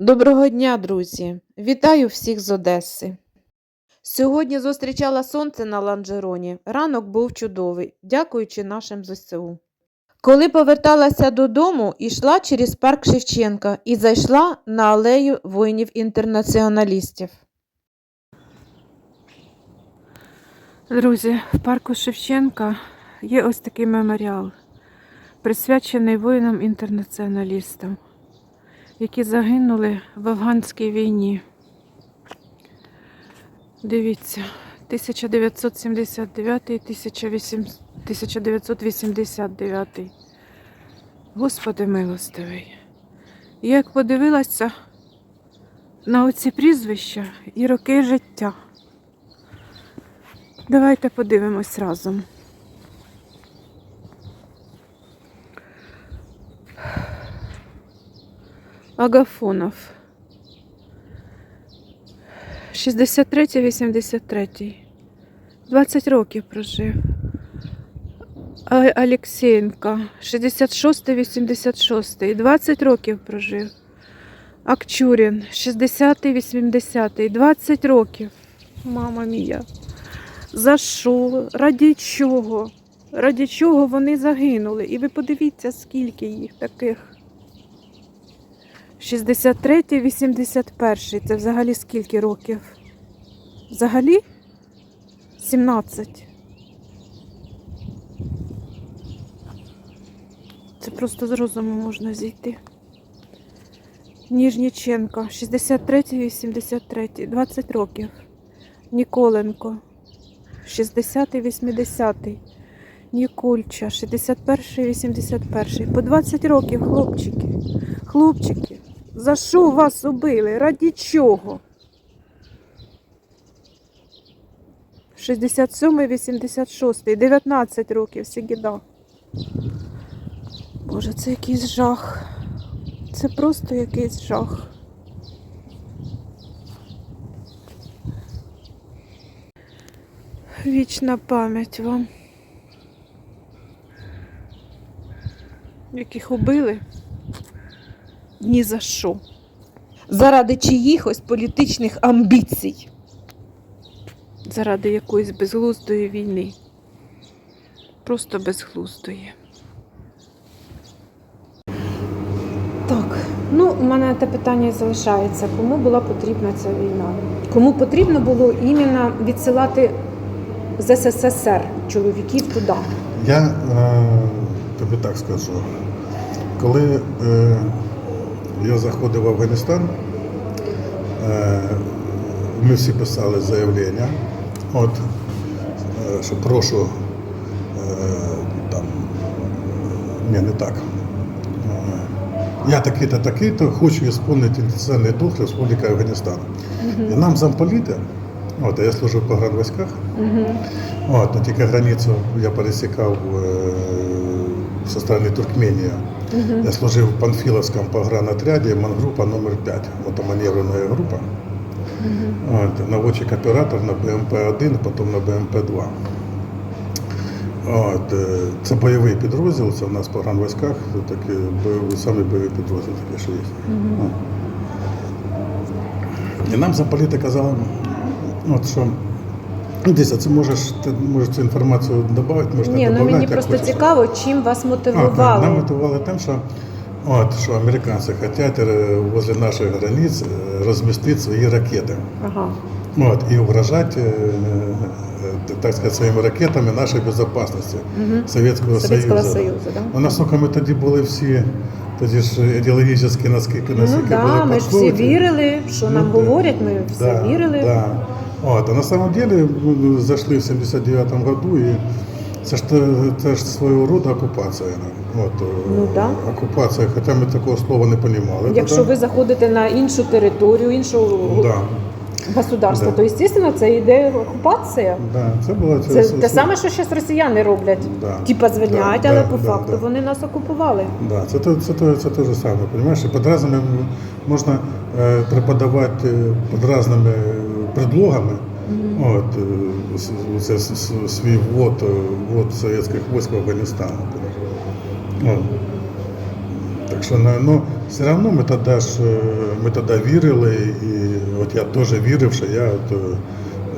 Доброго дня, друзі! Вітаю всіх з Одеси. Сьогодні зустрічала сонце на ланжероні. Ранок був чудовий, дякуючи нашим ЗСУ. Коли поверталася додому, йшла через парк Шевченка і зайшла на алею воїнів-інтернаціоналістів. Друзі, в парку Шевченка є ось такий меморіал, присвячений воїнам-інтернаціоналістам які загинули в афганській війні. Дивіться, 1979-1989. Господи милостивий. Як подивилася на оці прізвища і роки життя. Давайте подивимось разом. Агафонов. 63-83. 20 років прожив. Алексєєнка. 66-86. 20 років прожив. Акчурін. 60-80. 20 років. Мама мія. За що? Раді чого? Раді чого вони загинули? І ви подивіться, скільки їх таких. 63 81 це взагалі скільки років? Взагалі 17. Це просто з розуму можна зійти. Ніжніченко, 63 83 20 років. Ніколенко, 60 80 Нікульча, 61 81 По 20 років, хлопчики. Хлопчики, за що вас убили? Раді чого? 67, 86, 19 років Сігіда. Боже, це якийсь жах. Це просто якийсь жах. Вічна пам'ять вам. Яких убили? Ні за що. Заради чиїхось політичних амбіцій. Заради якоїсь безглуздої війни. Просто безглуздої. Так, ну у мене те питання залишається. Кому була потрібна ця війна? Кому потрібно було іменно відсилати з СССР чоловіків туди? Я е, тобі так скажу. Коли е, я заходив в Афганістан, е, ми всі писали заявлення, от, е, що прошу е, там, ні, не так. Я такий-то, такий-то, хочу виконувати інтенсивний дух Республіки Афганістан. І нам замполіти, от, а я служив по гранвійськах, От, ну, тільки границю я пересікав е, зі сторони Туркменії. Я служив в Панфіловському погранотряді, мангрупа номер 5 мотоманеврена група. От, наводчик оператор на БМП-1, потім на БМП-2. От, е, це бойовий підрозділ, це в нас по гранвійськах, це такі бойові, самі бойові підрозділ такі, що є. От. І нам замполіти казали, от, що Ну, Десь, а це можеш, ти можеш цю інформацію додати, можна Ні, ну мені як просто цікаво, чим вас А, мотивували. нам мотивували тим, що, от, що американці хочуть е, возле наших границь е, розмістити свої ракети. Ага. От, і угрожати, е, е, так сказати, своїми ракетами нашій безпечності Мгм. Совєтського, Совєтського Союзу. Союзу, да? Ну, наскільки ми тоді були всі, тоді ж ідеологічні, наскільки, Ну наскільки да, були ми ж всі вірили, що нам Ну, да. говорять, ми всі вірили. Да. От, а на самом деле ну, зашли в 79 году, і це ж, це ж свого роду окупація. От, е, Ну, да. Окупація, хоча ми такого слова не розуміли. Якщо ви заходите на іншу територію, іншу Да, государство, Да. то звісно це йде окупація. да, це була Це те саме, що зараз росіяни роблять. Да. Типа звільняють, Да, але да, по да, факту да. вони нас окупували. Да, це, те- це, те- це те ж саме, розумієш? І під разними можна е, преподавати е, під різними предлогами. От, е, це свій ввод, е, ввод совєтських військ в Афганістан. От. Так що ну, все одно ми тоді ж е, ми тоді вірили, і от я теж вірив, що я от,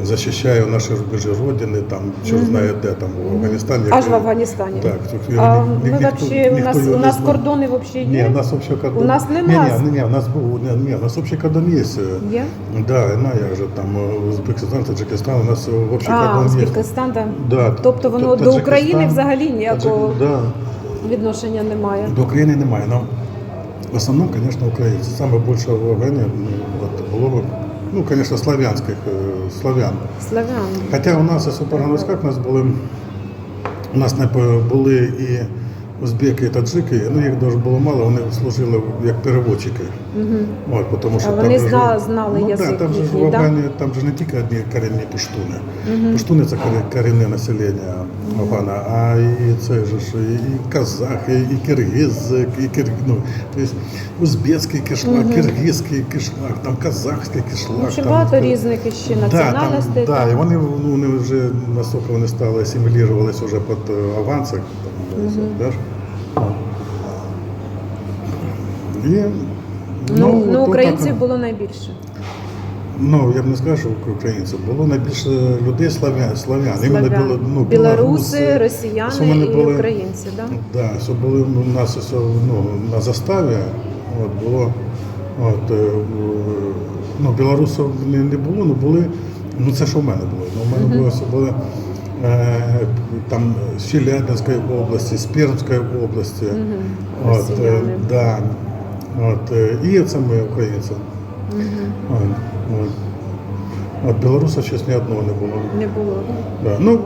захищаю наші рубежі родини, там, що знає де там, в Афганістані. Аж в Афганістані. Так, тут А ні- ні- ми ніхто- вообще, у нас, у нас кордони взагалі Ні, є? у нас общий кордон. У нас ні, нема. Ні, ні, ні, у нас був, ні, ні, у нас общий кордон є. Є? Да, ну як же там е, Узбекистан, Таджикистан, у нас А, кордон є. Узбекистан, так. Да, Тобто воно до України взагалі ніякого Таджик- да, відношення немає. до України немає. Но в основному, звісно, українці. Саме більше в Афгані ну, було, ну, звісно, славянських, е, славян. Славян. Хоча у нас ось у у нас були, у нас не по- були і узбеки, і таджики, ну їх дуже було мало, вони служили як переводчики. Угу. От, тому що А вони же зна- знали ну, язик да, там же ж їхній, в да? Афгані, там же не тільки одні корінні пуштуни. Пуштуни це корі- корінне населення Афгана, а і це ж і, і казах, і, киргиз, і кир, ну, тобто узбецький кишлак, киргизький кишлак, там казахський кишлак. Ще там, багато різних ще Да, національностей. там, да, там. і вони, ну, вони вже наскільки вони стали асимілірувалися вже під е, авансах. Там, да, ж. І, Ну, ну, от українців так, було найбільше. Ну, я б не скажу, що українців. Було найбільше людей славян, славян. Славян. біло- ну, Білоруси, росіяни і були- українці, так? Да? Да, що були ну, у нас ось, ну, на заставі, от, було, от, е, ну, білорусів не, не було, ну були, ну це що в мене було. Ну, в мене було, все були е, там з Челябинської області, з Пермської області. От, е, да, от, е, і це ми українці. От, от. От білоруса щось ні одного не було. Не було. Да. Ну,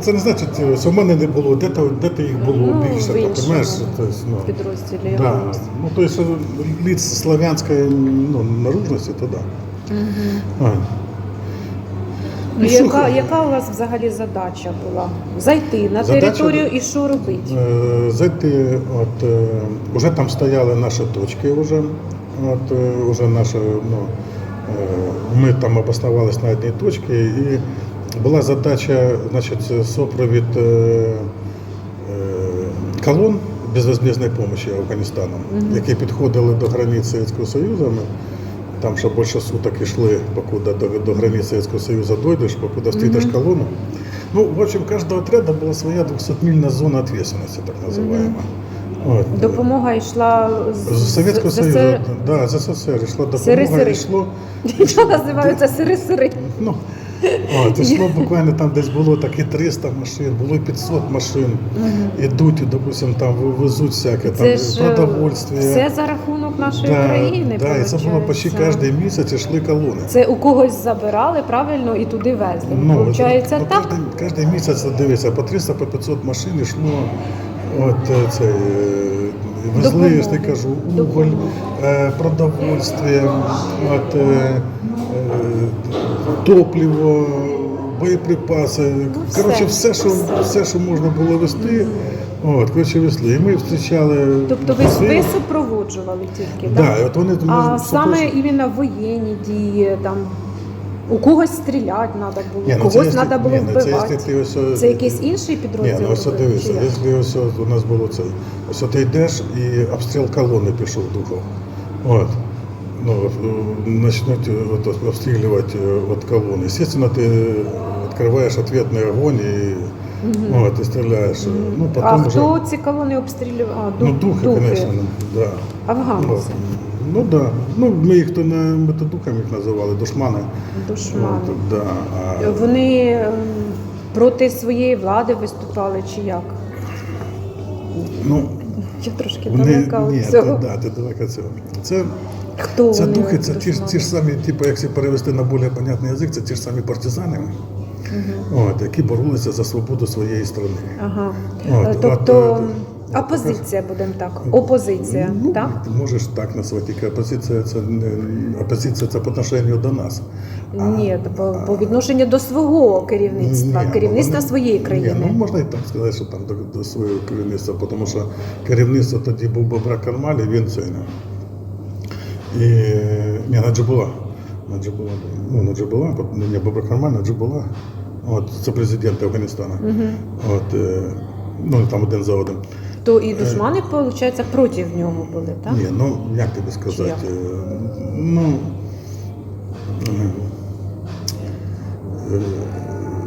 це не значить, що в мене не було, де то, де то їх було Ну, більше, то, понимаєш? Тобто, ну, Підрозділі. да. ну, то есть, лиц славянської ну, наружності, то да. А. Ну, яка, яка у вас взагалі задача була? Зайти на Задача територію і що робити? Е, Зайти, от, е, вже там стояли наші точки, вже, от, е, вже наша, ну, е, ми там обосновались на одній точці, і була задача, значить, це супровід е, е, колон безвозмездної допомоги Афганістаном, які підходили до Совєтського Союзу. Там ще більше суток йшли, покуда до, до границ Совєтського Союзу дойдеш, покуди встретиш колону. Ну, в общем, каждого отряда была своя 200-мильная зона ответственности, так называемая. От. Допомога йшла з, З Совєтського Союзу, так, да, з СССР йшла допомога, Сири-сири. йшло, Що називаються сири-сири. ну, от, йшло буквально там десь було так і 300 машин, було і 500 машин, ідуть, і, допустим, там везуть всяке, там е, продовольствие. все за рахунок нашої да, країни. да, і це було почти кожен місяць йшли колони. Це у когось забирали правильно і туди везли. Получається ну, так. Кожен, кожен місяць дивися, по 300 по 500 машин йшло. От е, це е, везли, я ж ти кажу, уголь, Допомоги. продовольствие, от, топливо, боєприпаси. Ну. Коротше, все, що, Все. що можна було вести, от, коротше, везли. І ми зустрічали. Тобто ви, ви супроводжували тільки, Да, так? от вони А саме іменно воєнні дії, там у когось стріляти треба було, Ні, ну, когось якщо- треба було ні, ну, це вбивати. якщо ти ось, е, Це якийсь інший Ні, підрозділ? ну ось робив, дивися, чи як? якщо ось у нас було це, ось ти йдеш і обстріл колони пішов духов. От. Ну, от, почнуть от, от, обстрілювати от колони. Естественно, ти відкриваєш ответний огонь і, от, і стріляєш. Ну, потім А вже, хто ці колони обстрілював? А, ну, дух- духи, звісно, да. Афганці, Ну, да. Ну, ми їх то не методухами їх називали, душмани. душмани. От, да. а, Вони ем, проти своєї влади виступали чи як? ну, Я трошки далека від цього. да, ти далека цього. Це, Хто це вони? духи, це ті, ж- ті ж самі, типу, якщо перевести на більш понятний язик, це ті ж самі партизани, от, які боролися за свободу своєї країни. Ага. От, Е, от, тобто е, опозиція, будемо так. Опозиція, Ну, так? можеш так назвати, тільки опозиція це не опозиція це по отношенню до нас. Ні, по, по відношенню до свого керівництва, Ні, ну, керівництва вони- своєї Ні, країни. ну можна і так сказати, що там до, до свого керівництва, тому що керівництво тоді був Бобра Кармаль, і він це. ну, І ні, на Джабула. На Джабула, ну, на Джабула, ну, не Бобра Кармаль, на Джабула. От, це президент Афганістану. От, е, ну, там один за один. То і душмани, виходить, проти нього були, так? Ні, ну як тобі сказати? е, Ну, е, е,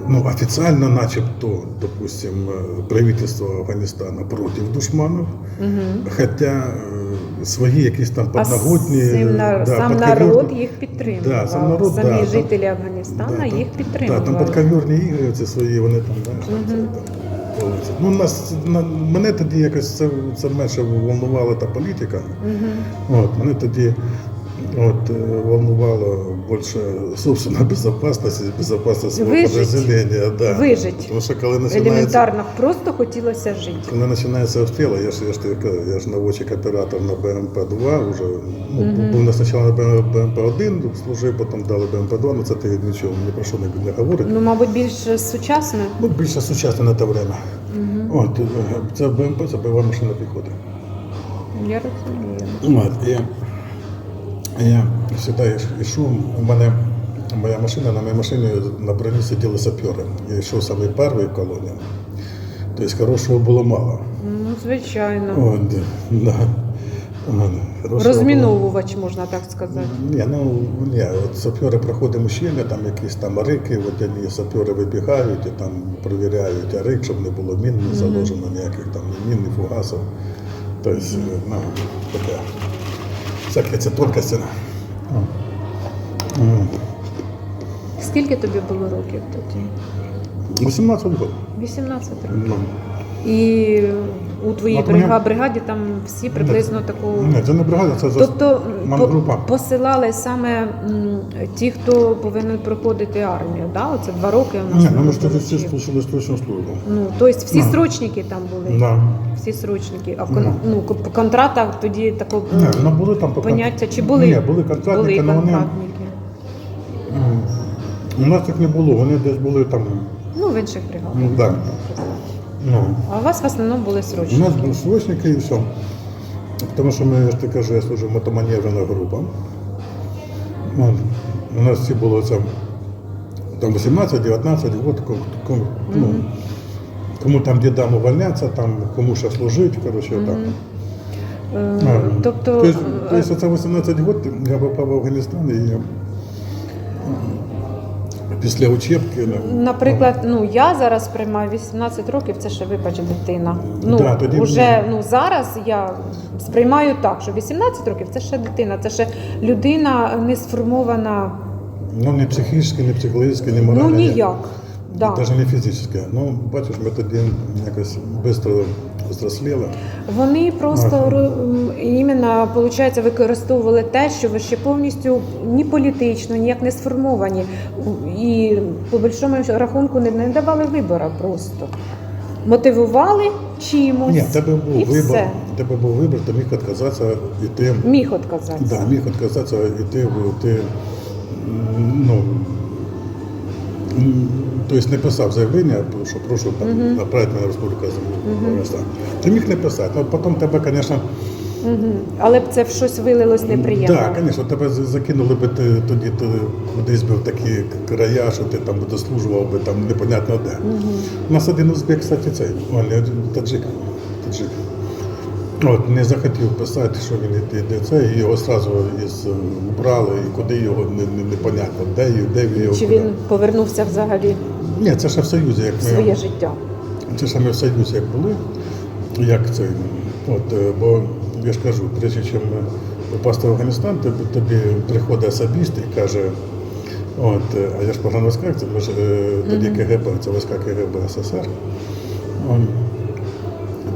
ну, офіційно, начебто, допустим, е, правительство Афганістана проти душманів, Угу. хоча е, свої якісь там подноготні. а сам, да, сам народ їх підтримував. Да, сам народ, Самі да, там- жителі Афганістана Да, їх підтримують. підтримували. Да, там подковірні ігри ці свої, вони там, знаєш, це, там. Ну, нас, на, мене тоді якось це, це менше волнувала та політика. Угу. От, мене тоді от, е, волнувало більше собственно безопасність, безопасність свого Вижить. подразделення. Да. Вижить. Тому що коли починається, Елементарно, просто хотілося жити. коли починається обстріл, я ж, я ж, тобі я ж наводчик-оператор на БМП-2, вже, ну, був на спочатку на БМП-1, служив, потім дали БМП-2, ну це ти нічого, ні про що не, не говорить. Ну, мабуть, більш сучасно. Ну, більше сучасне на те время. От, е, це БМП, це бойова машина піхоти. Я розумію. От, і я сюди йшов, у мене моя машина, на моїй машині на броні сиділи сапери. Я йшов саме перший в колоні. Тобто хорошого було мало. Ну, звичайно. От, да. От, Розміновувач, можна так сказати. Ні, ну ні, от сапери проходимо мужчини, там якісь там рики, от вони сапери вибігають і там перевіряють рик, щоб не було мін не заложено, ніяких там ні мін, ні фугасів. Тобто, ну, таке. Всяке це тонкості. Скільки тобі було років тоді? 18 років. 18 років. Ну, І у твоїй От брига- бригаді там всі приблизно таку. Ні, це не бригада, це за Тобто мангрупа. по- посилали саме м, ті, хто повинен проходити армію, да? Оце два роки у нас. Ні, ну ми ж тоді всі вчив. служили строчну службу. Ну, тобто всі Ну. срочники там були. Да. Всі срочники. А в кон... ну, по контрактах тоді такого Ні, ну були там поняття. Чи були? Ні, були контрактники, але вони. контрактники. м, У нас їх не було, вони десь були там. Ну, в інших бригадах. Ну, да. Ну, А у вас в основному були у срочники. нас були срочники і все. Тому що ми, я ж ти кажу, я служив мотоманеврена група. От. У нас всі було це там 18-19 років, кому, кому, ну, кому там дідам увольняться, там кому ще служить, коротше, так. Е, А, Тобто, тобто, е, це 18 років я попав в Афганістан і після учебки. ну, Наприклад, ну я зараз приймаю 18 років, це ще вибач дитина. Ну Да, тоді вже ну зараз я сприймаю так, що 18 років це ще дитина, це ще людина не сформована. ну не психічно, не психологічно, не Ну морально. ніяк. Да. Навіть не фізично. Ну, бачиш, ми тоді якось швидко взросліли. Вони просто Ага. іменно получається використовували те, що ви ще повністю ні політично, ніяк не сформовані, і по більшому рахунку не, не давали вибору просто. Мотивували чимось. Ні, тебе був і вибір, все. тебе був вибір, ти міг відказатися йти. Міг отказатися. Да, міг відказатися йти, в- ну, м, тобто не писав заявлення, що прошу там, направити мене в Республіку Афганістан. Ти міг не писати, але потім тебе, звісно, Угу. Але б це в щось вилилось неприємно. Так, звісно, тебе закинули би ти тоді ти кудись би в такі края, що ти там дослужував би там непонятно де. У нас один узбек, кстати, цей, таджик, таджик. От, не захотів писати, що він іде де це, і його одразу із, е, і куди його не, не, непонятно, де, й- де він його. Чи куди. він повернувся взагалі Ні, це ще в Союзі, як в ми. своє життя? Це саме в Союзі як були, як це. От, е, бо я ж кажу, прежде чим попасти в Афганістан, тобі, тобі приходить особист і каже, от, е, а я ж погано військах, це ми ж е, тоді КГБ, це війська КГБ СССР.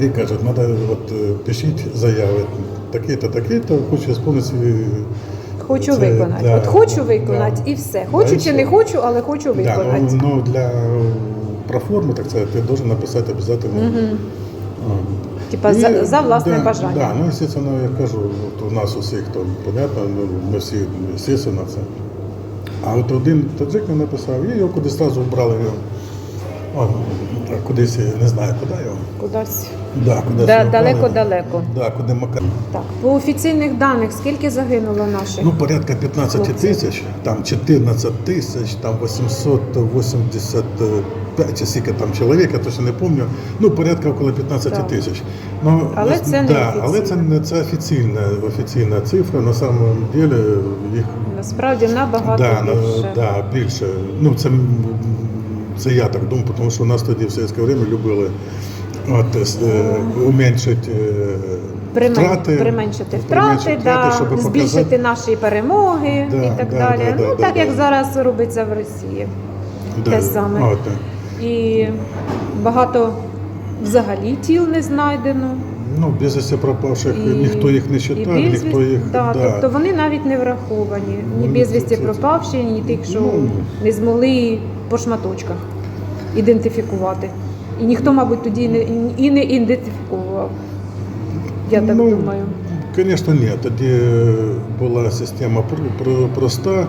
Он, кажуть, треба от, е, пишіть заяви, такі-то, такі-то, хочу сповнити свої. Хочу Це, виконати. да, От хочу виконати да. і все. Хочу і чи не хочу, але хочу Да, виконати. ну, ну, для проформи, так це ти должен написати обов'язково. Типа за, за власне бажання. Да, ну, естественно, я кажу, от у нас усіх то понятно, ну, ми всі, естественно, це. А от один таджик не написав, і його кудись одразу вбрали його. Кудись, я не знаю, куди його. Кудись Да, кудись Да- його далеко-далеко. Да, куди Макар. Так, По офіційних даних, скільки загинуло наших? Ну, порядка 15 Хлопці. тисяч, там 14 тисяч, там 885 чи скільки там чоловік, я точно не пам'ятаю. Ну, порядка около 15 Так. тисяч. Ну, Але нас- це не да, але це не це офіційна, офіційна цифра. На самом деле їх Насправді набагато да, на- більше. да, більше. Ну, це, це я так думаю, тому що у нас тоді в совєтське время любили от, е, уменьшити е, втрати, применшити втрати, применшити да, щоб збільшити показати- наші перемоги Да, і так да, далі. да, ну да, так да, як да. зараз робиться в Росії. Да, те саме. От, І багато взагалі тіл не знайдено. Ну, безвісті пропавших, І- ніхто їх не і читав, безвість- ніхто їх. да, да. Тобто вони навіть не враховані. Ні Вони безвісті це- це- пропавші, ні тих, що Ну. не змогли по шматочках ідентифікувати. І ніхто, мабуть, тоді і не, і не ідентифікував. Я так Ну, думаю. Звісно, ні. Тоді була система пр- пр- проста.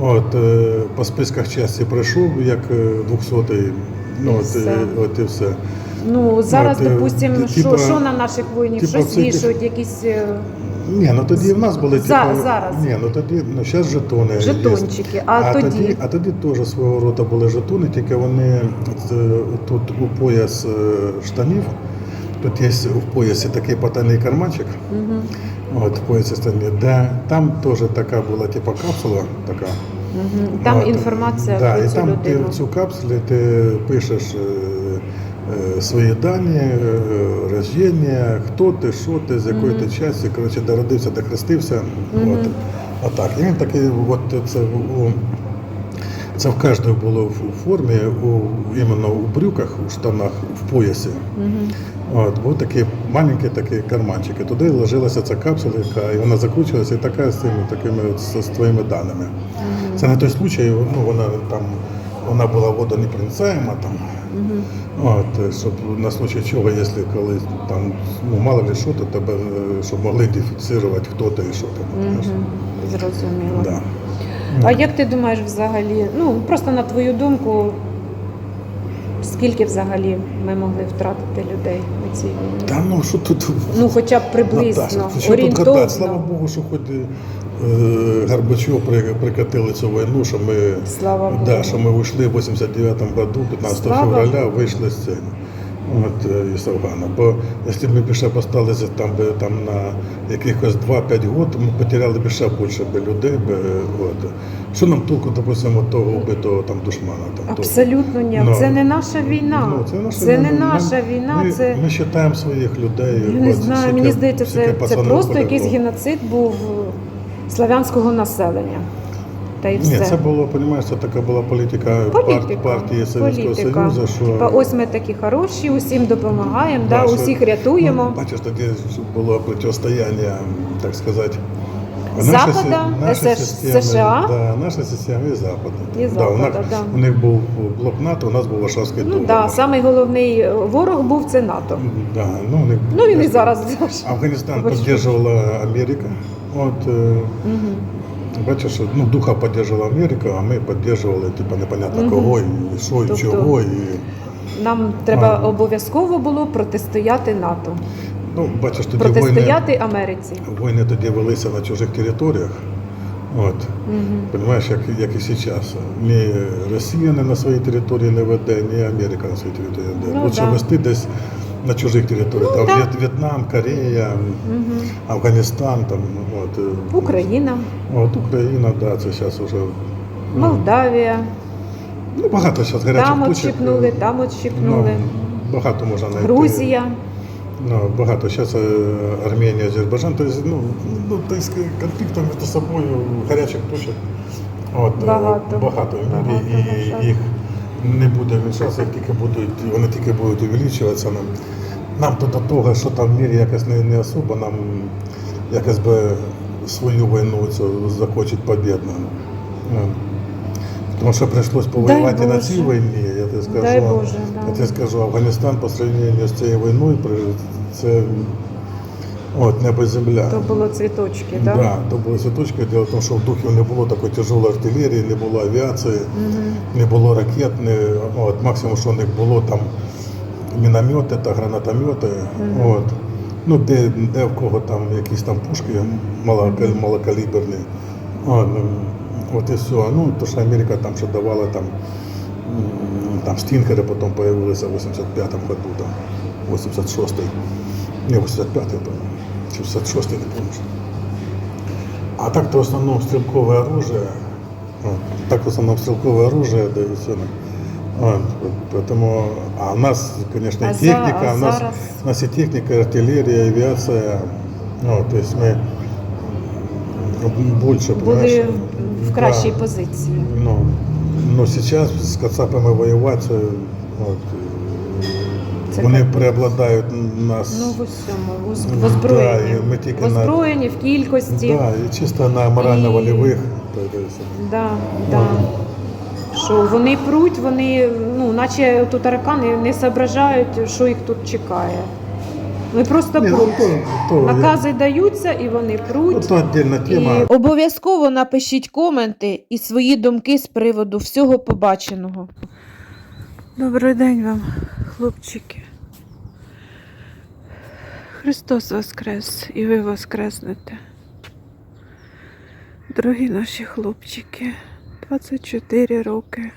От, е, по списках часті пройшов, як 200-й. Ну, І от, все. е, от і все. Ну зараз, От, е, допустимо, що, типа- що на наших воїнів, типа щось якісь- вішають, якісь е, Ні, ну тоді в нас були За- типу, зараз. Ні, ну тоді, ну зараз жетони. є. жетончики. А, А тоді, тоді, а тоді теж свого роду були жетони, тільки вони тут у пояс е, штанів. Тут є в поясі такий потайний карманчик. Мгм. От в поясі штанів, де там теж така була, типу, капсула така. Мгм. Там От, інформація да, про і цю там ти в цю капсулі ти пишеш е, е, свої дані, е, рождення, хто ти, що ти, з якої ти часті, коротше, де родився, де хрестився. От, отак. І він такий, от це у. Це в кожного було в формі, у, іменно у брюках, у штанах, в поясі. Мгм. От, був такий маленький такий карманчик. І туди ложилася ця капсула, яка, і вона закручувалася і така з цими такими от, з, з твоїми даними. Мгм. Це на той случай, ну вона там вона була водонепроницаєма там. Мгм. От, щоб на случай чого, якщо коли там ну мало ли що, то тебе е, щоб могли ідентифікувати, хто ти і що ти. Мгм. Зрозуміло. Да. А як ти думаєш взагалі? Ну просто на твою думку, скільки взагалі ми могли втратити людей у цій війні? Та ну що тут Ну, хоча б приблизно, Наташа, що тут гадати? Слава. Богу, що хоч е, Горбачов при, прикатили цю війну, що ми Слава. Да, що ми вийшли в 89-му году, 15 Слава февраля, Богу. вийшли з цього. От, е, із Афгана. Бо якщо б ми більше поставилися там, би, там на якихось 2-5 років, ми потеряли б ще більше би людей. Би, от. Що нам толку, допустимо, того вбитого там душмана? Там, того? Абсолютно ні. Ну, Це не наша війна. Ну, це наша це війна. не наша війна. Ми, це ми вважаємо своїх людей. я не от, знаю. скільки- Мені здається, це, це просто якийсь геноцид був е, славянського населення. Та й все. Ні, це було, розумієш, це така була політика, Політика, пар- партії Совєтського політика. Союзу, що Типа, ось ми такі хороші, усім допомагаємо, да, Да, що- усіх рятуємо. Ну, бачиш, тоді було протистояння, так сказати. Запада, США. Да, наша система і Запада. І да, у, нас, Запада, да. у них був блок НАТО, у нас був Варшавський Ну так, да, самий головний ворог був це НАТО. Да, ну, у них, Ну він і зараз. Афганистан Бачиш. підтримувала Америка. От, Мгм. бачиш, ну, духа підтримувала Америка, а ми підтримували, типу, непонятно кого, і що, і Тобто- чого. І, Нам треба А. обов'язково було протистояти НАТО, ну, бачиш, тоді війни, протистояти Америці. війни тоді велися на чужих територіях. От. Мгм. Понимаєш, як, як і зараз. Ні Росія не на своїй території не веде, ні Америка на своїй території не веде. Ну, Лучше да. вести десь на чужих територіях. Ну, там так. В'єт- В'єтнам, Корея, Мгм. Афганістан, там, от, е, Україна, От Україна, да, це зараз вже ну, Молдавія. ну, багато зараз гарячих Там отщипнули, там отщипнули. Ну, багато можна знайти. Грузія. Ну, багато. Зараз Арменія, Азербайджан. Тобто, ну, ну, тобто конфліктів між собою гарячих точок. От, е, Багато. багато Багато, на і їх не буде вмішатися, як тільки будуть, вони тільки будуть увеличуватися. Нам, нам то до того, що там в мірі якось не, не особо, нам якось би свою війну цю захочуть побідно. Ну, Тому що прийшлось повоювати на цій війні, я тобі скажу. Дай Боже, Я тобі скажу, Афганістан по сравненню з цією війною це от, небо земля. То було цвіточки, Да, так? то були світочки. Діло в тому, що в духі не було такої тяжелої артилерії, не було авіації, Мгм. не було ракет, не, от, максимум, що в них було там міномети та гранатомети. Мгм. От. Ну, де, де в кого там якісь там пушки малокал- малокаліберні. А, ну, от і все. Ну, то що Америка там ще давала там, там стінкери потім появилися в 85-му году, там, 86-й. Не, 85-й, по-моєму, чи 86-й, не помню. А так то в основном стрелковое оружие. Вот. Так в основном стрелковое оружие, да и все. Вот. Поэтому, а у нас, конечно, и А за- техника, а у, нас, зараз? у нас и техника, и артиллерия, и авиация. Ну, то есть мы м, больше, Були понимаешь, в, в кращій да, позиції. Ну, но сейчас с кацапами воевать, э, вот, Це вони так. преобладають нас. Ну, в усьому, в озб- в Да, ми тільки в на- в кількості. Да, и чисто на морально-волевых. то есть, Да, да. Що вони пруть, вони, ну, наче тут таракани не соображають, що їх тут чекає. Вони просто Ні, ну, пруть. то, то, Накази даються і вони ну, пруть. то отдельна тема. І обов'язково напишіть коменти і свої думки з приводу всього побаченого. Добрий день вам, хлопчики. Христос Воскрес і ви воскреснете. Дорогі наші хлопчики, 24 роки.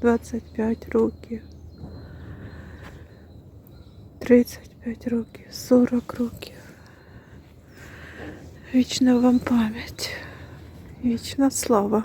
25 років. 35 років, 40 років. Вічна вам пам'ять, вічна слава.